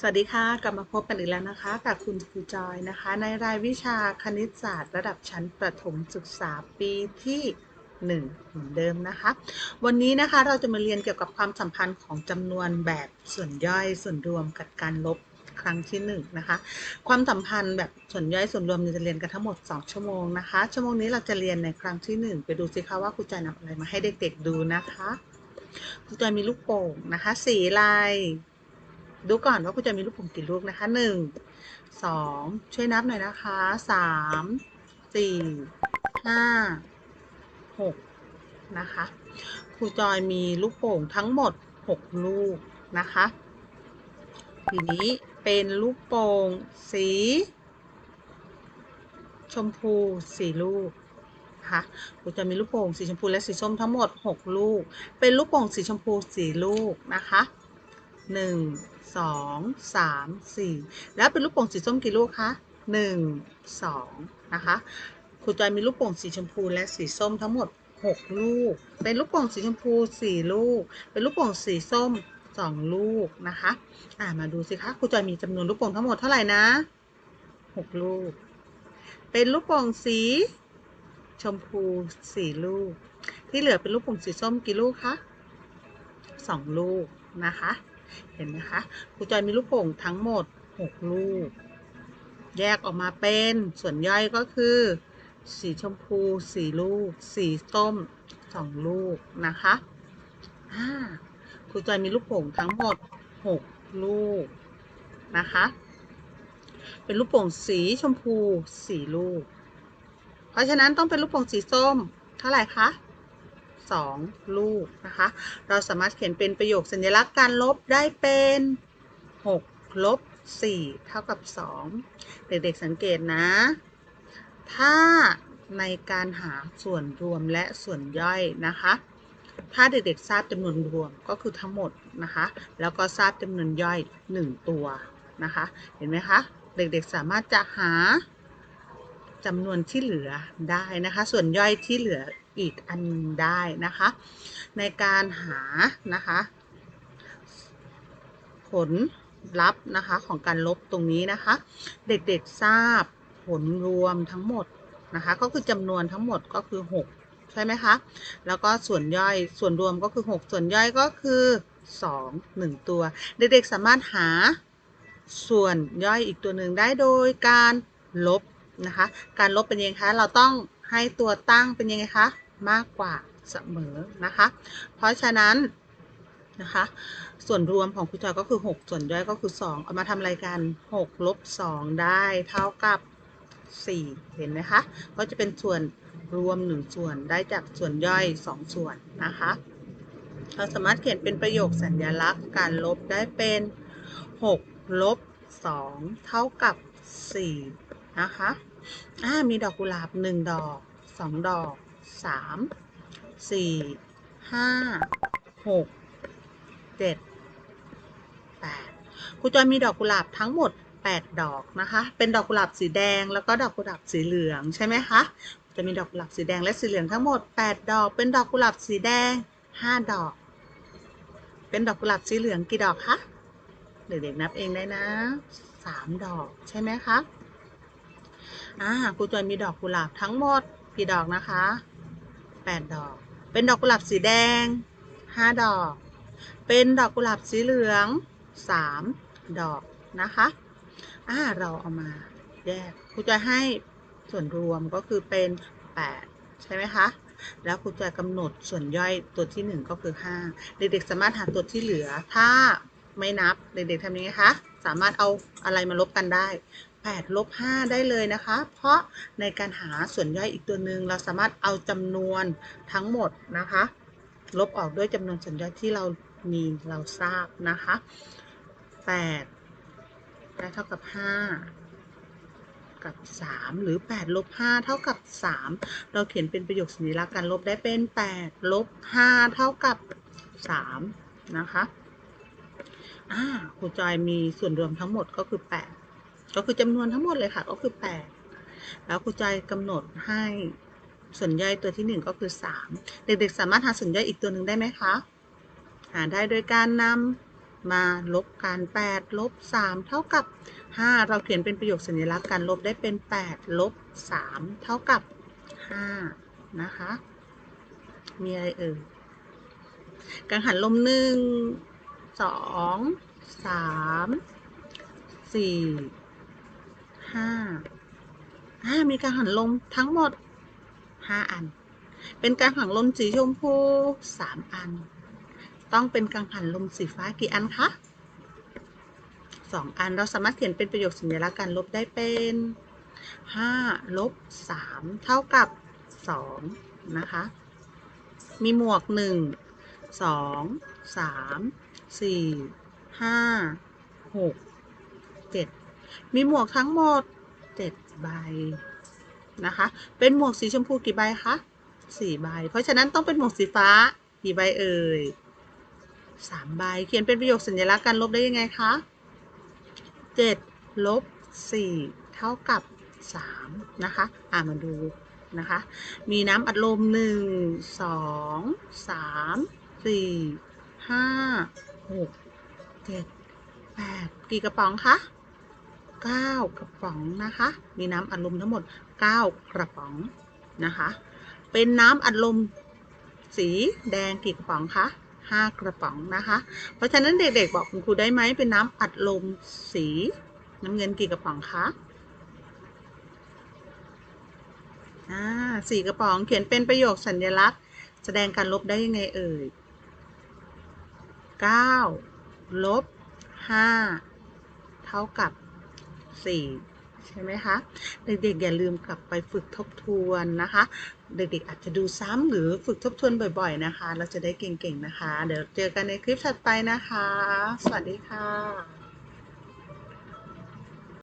สวัสดีค่ะ กลับมาพบกันอีกแล้วนะคะ กับคุณครูจอยนะคะ ในรายวิชาคณิตศาสตร์ ระดับชั้นประถมศึกษาปีที่ 1 เหมือนเดิมนะคะ วันนี้นะคะเราจะมาเรียนเกี่ยวกับความสัมพันธ์ของจำนวนแบบส่วนย่อยส่วนรวมกับการลบครั้งที่1นงนะคะ ความสัมพันธ์แบบส่วนย่อยส่วนรวมเราจะเรียนกันทั้งหมด 2 ชั่วโมงนะคะ ชั่วโมงนี้เราจะเรียนในครั้งที่ 1 ไปดูสิคะว่าครูจอยนำอะไรมาให้เด็กๆดูนะคะครูจอยมีลูกโป่งนะคะสีลาย ดูก่อนว่าคุณจะมีลูกโป่งกี่ลูกนะคะหนึ่งสองช่วยนับหน่อยนะคะสามสี่ห้าหกนะคะครูจอยมีลูกโป่งทั้งหมดหกลูกนะคะ ทีนี้เป็นลูกโป่งสี ชมพูสี่ลูกคะครูจะมีลูกโป่งสีชมพูและสีส้มทั้งหมดหกลูก เป็นลูกโป่งสีชมพูสี่ลูกนะคะ หนึ่งสองสามสี่แล้วเป็นลูกโป่งสีส้มกี่ลูกคะหนึ่งสองนะคะครูจอยมีลูกโป่งสีชมพูและสีส้มทั้งหมดหกลูก เป็นลูกโป่งสีชมพูสี่ลูก เป็นลูกโป่งสีส้มสองลูกนะคะอ่ามาดูสิคะครูจอยมีจำนวนลูกโป่งทั้งหมดเท่าไหร่นะหกลูก เป็นลูกโป่งสีชมพูสี่ลูก ที่เหลือเป็นลูกโป่งสีส้มกี่ลูกคะสองลูกนะคะ เห็นไหมคะครูจอยมีลูกโป่งทั้งหมด 6 ลูก แยกออกมาเป็นส่วนย่อยก็คือ สีชมพู4ลูก สีส้ม2ลูกนะคะอ่าครูจอยมีลูกโป่งทั้งหมด 6 ลูกนะคะ เป็นลูกโป่งสีชมพู4ลูก เพราะฉะนั้นต้องเป็นลูกโป่งสีส้มเท่าไหร่คะ 2 ลูกนะคะ เราสามารถเขียนเป็นประโยคสัญลักษณ์การลบได้เป็น 6 ลบ 4 เท่ากับ 2 เด็กๆสังเกตนะ ถ้าในการหาส่วนรวมและส่วนย่อยนะคะ ถ้าเด็กๆทราบจำนวนรวมก็คือทั้งหมดนะคะ แล้วก็ทราบจำนวนย่อย 1 ตัวนะคะ เห็นไหมคะ เด็กๆสามารถจะหาจำนวนที่เหลือได้นะคะ ส่วนย่อยที่เหลือ อีกอันนึงได้นะคะ ในการหานะคะ ผลลัพธ์นะคะของการลบตรงนี้นะคะ เด็กๆทราบผลรวมทั้งหมดนะคะ ก็คือจำนวนทั้งหมดก็คือ 6 ใช่ไหมคะ แล้วก็ส่วนย่อยส่วนรวมก็คือ 6 ส่วนย่อยก็คือ 2 1 ตัว เด็กๆสามารถหาส่วนย่อยอีกตัวหนึ่งได้โดยการลบนะคะ การลบเป็นยังไงคะ เราต้องให้ตัวตั้งเป็นยังไงคะ มากกว่าเสมอนะคะ เพราะฉะนั้นนะคะ ส่วนรวมของครูจอยก็คือ 6 ส่วนย่อยก็คือ 2 เอามาทำอะไรกัน6ลบ2ได้เท่ากับ 4 เห็นไหมคะ ก็จะเป็นส่วนรวม 1 ส่วนได้จากส่วนย่อย 2 ส่วนนะคะ เราสามารถเขียนเป็นประโยคสัญลักษณ์การลบได้เป็น 6 ลบ 2 เท่ากับ 4 นะคะ อ่า มีดอกกุหลาบ 1 ดอก 2 ดอก 3 4 5 6 7 8ครูจอยมีดอกกุหลาบทั้งหมด8ดอกนะคะ เป็นดอกกุหลาบสีแดงแล้วก็ดอกกุหลาบสีเหลืองใช่ไหมคะ จะมีดอกกุหลาบสีแดงและสีเหลืองทั้งหมด8ดอก เป็นดอกกุหลาบสีแดง5ดอก เป็นดอกกุหลาบสีเหลืองกี่ดอกคะ เด็กๆนับเองได้นะ3ดอกใช่ไหมคะอ่าครูจอยมีดอกกุหลาบทั้งหมดกี่ดอกนะคะ 8 ดอก เป็นดอกกุหลาบสีแดง 5 ดอก เป็นดอกกุหลาบสีเหลือง 3 ดอกนะคะอ่าเราเอามาแยกครูจอยให้ส่วนรวมก็คือเป็น 8 ใช่ไหมคะ แล้วครูจอยกำหนดส่วนย่อยตัวที่ 1 ก็คือ 5 เด็กๆสามารถหาตัวที่เหลือ ถ้าไม่นับเด็กๆทำยังไงคะ สามารถเอาอะไรมาลบกันได้ 8ลบ5ได้เลยนะคะ เพราะในการหาส่วนย่อยอีกตัวหนึ่งเราสามารถเอาจำนวนทั้งหมดนะคะ ลบออกด้วยจำนวนส่วนย่อยที่เรามีเราทราบนะคะ 8 ได้เท่ากับ 5 กับ 3 หรือ 8 ลบ 5 เท่ากับ 3 เราเขียนเป็นประโยคสัญลักษณ์การลบได้เป็น 8 ลบ 5 เท่ากับ 3 นะคะอ่าครูจอยมีส่วนรวมทั้งหมดก็คือ 8 ก็คือจำนวนทั้งหมดเลยค่ะ ก็คือ 8 แล้วครูจอยกำหนดให้ส่วนย่อยตัวที่ 1 ก็คือ 3 เด็กๆ สามารถหาส่วนย่อยอีกตัวหนึ่งได้ไหมคะ หาได้โดยการนมาลบกัน8ลบ3เท่ากับ 5 เราเขียนเป็นประโยคสัญลักษณ์การลบได้เป็น8ลบ3เท่ากับ 5 นะคะ มีอะไรเอ่ยกังหันลมหนึ่งสองสามสี่ ห้าอ่ามีกังหันลมทั้งหมดห้าอัน เป็นกังหันลมสีชมพูสามอัน ต้องเป็นกังหันลมสีฟ้ากี่อันคะสองอันเราสามารถเขียนเป็นประโยคสัญลักษณ์การลบได้เป็นห้าลบสามเท่ากับสองนะคะ มีหมวกหนึ่งสองสามสี่ห้าหกเจ็ด มีหมวกทั้งหมดเจ็ดใบนะคะ เป็นหมวกสีชมพูกี่ใบคะสี่ใบ เพราะฉะนั้นต้องเป็นหมวกสีฟ้ากี่ใบเอ่ยสามใบ เขียนเป็นประโยคสัญลักษณ์การลบได้ยังไงคะเจ็ดลบสี่เท่ากับสามนะคะ อ่ามาดูนะคะ มีน้ำอัดลมหนึ่งสองสามสี่ห้าหกเจ็ดแปดกี่กระป๋องคะ เก้ากระป๋องนะคะ มีน้ำอัดลมทั้งหมดเก้ากระป๋องนะคะ เป็นน้ำอัดลมสีแดงกี่กระป๋องคะห้ากระป๋องนะคะ เพราะฉะนั้นเด็กๆบอกคุณครูได้ไหมเป็นน้ำอัดลมสีน้ำเงินกี่กระป๋องคะอ่าสี่กระป๋องเขียนเป็นประโยคสัญลักษณ์ แสดงการลบได้ยังไงเอ่ยเก้าลบห้าเท่ากับ 4 ใช่ไหมคะเด็กๆอย่าลืมกลับไปฝึกทบทวนนะคะ เด็กๆอาจจะดูซ้ำหรือฝึกทบทวนบ่อย ๆนะคะ เราจะได้เก่งๆนะคะ เดี๋ยวเจอกันในคลิปถัดไปนะคะ สวัสดีค่ะ